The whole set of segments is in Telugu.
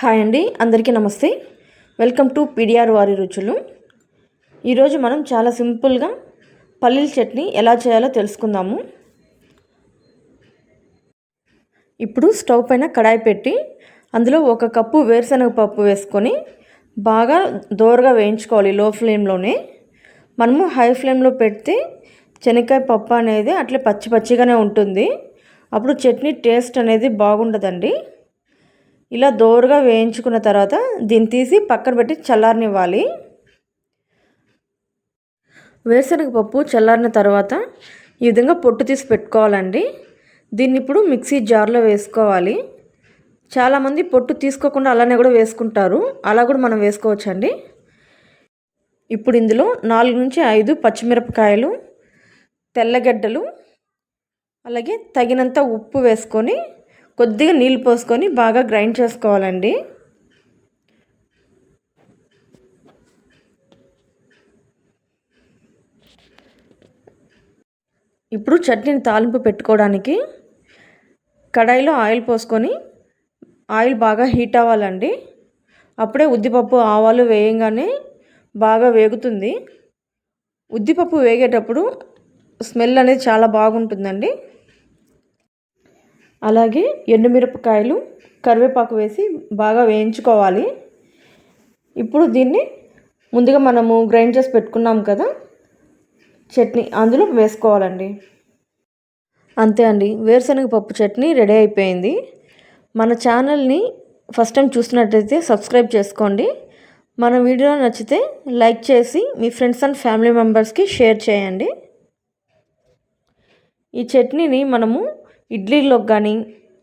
హాయ్ అండి అందరికీ నమస్తే. వెల్కమ్ టు పీడిఆర్ వారి రుచులు. ఈరోజు మనం చాలా సింపుల్గా పల్లీల చట్నీ ఎలా చేయాలో తెలుసుకుందాము. ఇప్పుడు స్టవ్ పైన కడాయి పెట్టి అందులో ఒక కప్పు వేరుశనగ పప్పు వేసుకొని బాగా దోరగా వేయించుకోవాలి లో ఫ్లేమ్లోనే. మనము హై ఫ్లేమ్లో పెడితే శనక్కాయ పప్పు అనేది అట్లే పచ్చి పచ్చిగానే ఉంటుంది. అప్పుడు చట్నీ టేస్ట్ అనేది బాగుండదండి. ఇలా దోరగా వేయించుకున్న తర్వాత దీన్ని తీసి పక్కన పెట్టి చల్లారనివ్వాలి. వేరుశనగ పప్పు చల్లారిన తర్వాత ఈ విధంగా పొట్టు తీసి పెట్టుకోవాలండి. దీన్ని ఇప్పుడు మిక్సీ జార్లో వేసుకోవాలి. చాలామంది పొట్టు తీసుకోకుండా అలానే కూడా వేసుకుంటారు. అలా కూడా మనం వేసుకోవచ్చండి. ఇప్పుడు ఇందులో నాలుగు నుంచి ఐదు పచ్చిమిరపకాయలు తెల్లగడ్డలు అలాగే తగినంత ఉప్పు వేసుకొని కొద్దిగా నీళ్ళు పోసుకొని బాగా గ్రైండ్ చేసుకోవాలండి. ఇప్పుడు చట్నీని తాలింపు పెట్టుకోవడానికి కడాయిలో ఆయిల్ పోసుకొని ఆయిల్ బాగా హీట్ అవ్వాలండి. అప్పుడే ఉద్దిపప్పు ఆవాలు వేయంగానే బాగా వేగుతుంది. ఉద్దిపప్పు వేగేటప్పుడు స్మెల్ అనేది చాలా బాగుంటుందండి. అలాగే ఎండుమిరపకాయలు కరివేపాకు వేసి బాగా వేయించుకోవాలి. ఇప్పుడు దీన్ని ముందుగా మనము గ్రైండ్ చేసి పెట్టుకున్నాం కదా చట్నీ అందులో వేసుకోవాలండి. అంతే అండి వేరుశనగ పప్పు చట్నీ రెడీ అయిపోయింది. మన ఛానల్ని ఫస్ట్ టైం చూసినట్టయితే సబ్స్క్రైబ్ చేసుకోండి. మన వీడియో నచ్చితే లైక్ చేసి మీ ఫ్రెండ్స్ అండ్ ఫ్యామిలీ మెంబర్స్కి షేర్ చేయండి. ఈ చట్నీని మనము ఇడ్లీలో కానీ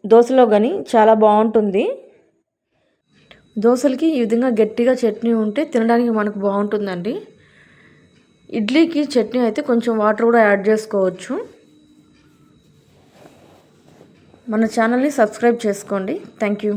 దోశలో కానీ చాలా బాగుంటుంది. దోశలకి ఈ విధంగా గట్టిగా చట్నీ ఉంటే తినడానికి మనకు బాగుంటుందండి. ఇడ్లీకి చట్నీ అయితే కొంచెం వాటర్ కూడా యాడ్ చేసుకోవచ్చు. మన ఛానల్ని సబ్స్క్రైబ్ చేసుకోండి. Thank you.